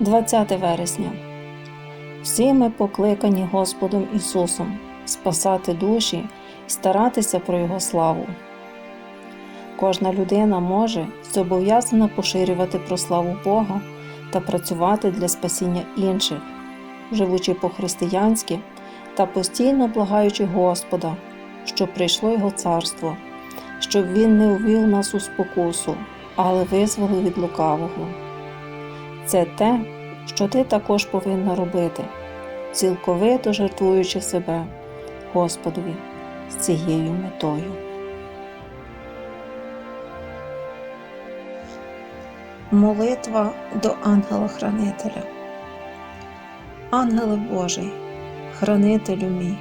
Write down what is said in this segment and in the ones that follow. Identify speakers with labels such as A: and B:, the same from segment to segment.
A: 20 вересня. Всі ми покликані Господом Ісусом спасати душі і старатися про Його славу. Кожна людина може зобов'язана поширювати про славу Бога та працювати для спасіння інших, живучи по-християнськи та постійно благаючи Господа, щоб прийшло Його царство, щоб Він не увів нас у спокусу, але визволив від лукавого. Це те, що ти також повинна робити, цілковито жертвуючи себе Господові з цією метою. Молитва до ангела-хранителя. Ангеле Божий, хранителю мій,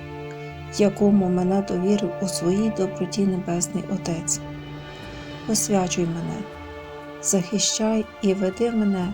A: якому мене довірив у своїй доброті Небесний Отець. Освячуй мене, захищай і веди мене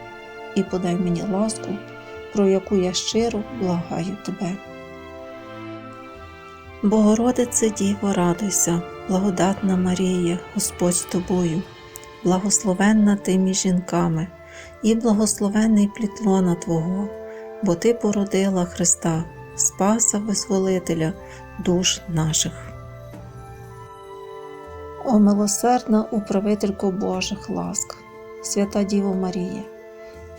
A: і подай мені ласку, про яку я щиро благаю тебе. Богородице Діво, радуйся, благодатна Марія, Господь з тобою, благословенна ти між жінками, і благословенний плітлона Твого, бо Ти породила Христа, Спаса Визволителя душ наших. О милосердна управителько Божих ласк, свята Діво Марія,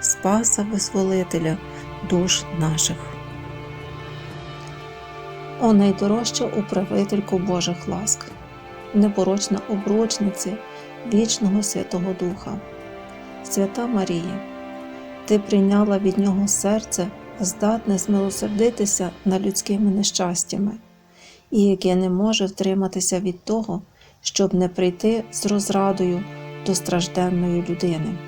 A: Спаса Визволителя душ наших. О найдорожча управителько Божих ласк, непорочна обручниці вічного Святого Духа, Свята Марія, Ти прийняла від Нього серце, здатне змилосердитися над людськими нещастями, і яке не може втриматися від того, щоб не прийти з розрадою до стражденної людини.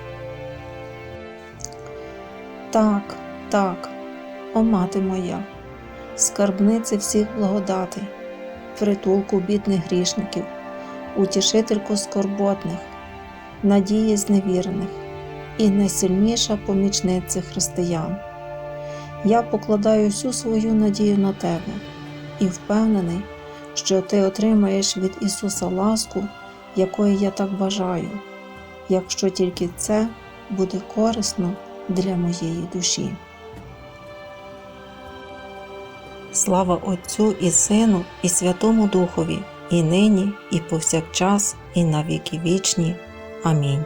A: Так, так, о мати моя скарбниці всіх благодатей, притулку бідних грішників, утішительку скорботних, надії зневірених і найсильніша помічниця християн. Я покладаю всю свою надію на тебе і впевнений, що ти отримаєш від Ісуса ласку, якої я так бажаю, якщо тільки це буде корисно для моєї душі. Слава Отцю і Сину, і Святому Духові, і нині, і повсякчас, і на віки вічні. Амінь.